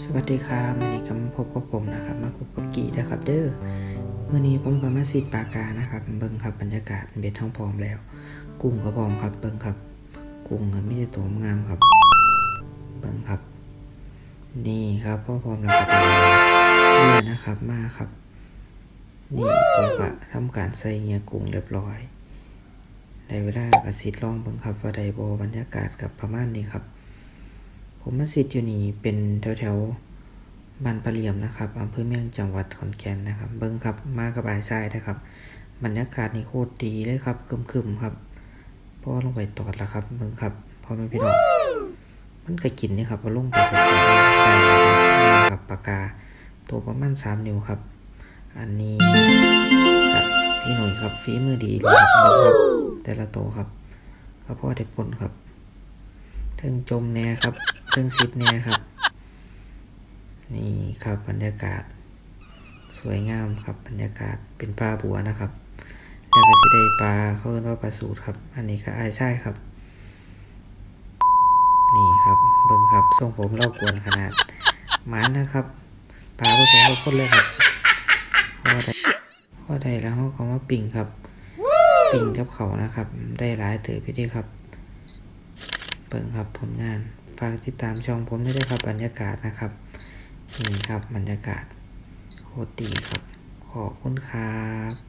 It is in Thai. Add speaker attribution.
Speaker 1: สวัสดีครับวันนี้ก็มาพบกับผมนะครับ มาพบกับกีนะครับเด้อวันนี้ผมก็มาสิดปากานะครับ เบิ่งครับบรรยากาศเบ็ดท้องพร้อมแล้ว กุ้งก็พร้อมครับ เบิ่งครับ กุ้งก็มีแต่ตัวงามครับ เบิ่งครับ นี่ครับพ่อพร้อมแล้วครับนี่นะครับมาครับ นี่ผมก็ทำการใส่เงียกุ้งเรียบร้อยในเวลากระสิดลองเบิ่งครับว่าไดโบบรรยากาศกับประมาณนี้ครับ ผมมาสิทธิ์อยู่นี่เป็นแถวแถวบ้านปะเหลี่ยมนะครับอำเภอเมืองจังหวัดขอนแก่นนะครับ เบิ้งครับมากับไอ้ทรายนะครับ บรรยากาศนี่โคตรดีเลยครับครึมๆครับพอลงไปตอดแล้วครับเบิ้งครับพอแม่พี่น้องมันก็กินนี่ครับพอลงไปก็กินได้เลยครับปากกาตัวประมาณสามนิ้วครับ อันนี้พี่หน่อยครับฝีมือดีเลยครับเบิ่งครับแต่ละโตวครับก็พ่อได้ผลครับเทิงจมแน่ครับ เทิงซิดแน่ครับ นี่ครับบรรยากาศ สวยงามครับบรรยากาศเป็นปลาบัวนะครับแล้วก็จะได้ปลาเขาเรียกว่าปลาสูตรครับ อันนี้ก็ไอ้ายใช่ครับ นี่ครับเบิ้งครับทรงผมเล่ากวนขนาดหมานะครับปลาผสมกับคนเลยครับพอได้พอได้แล้วเขาก็มาปิ่งครับ ปิ่งกับเขานะครับ ได้หลายเติบพี่ดีครับเบิ่งครับผลงาน ฝากติดตามช่องผมได้ด้วยครับบรรยากาศนะครับนี่ครับบรรยากาศโคตรดีครับ ขอบคุณครับ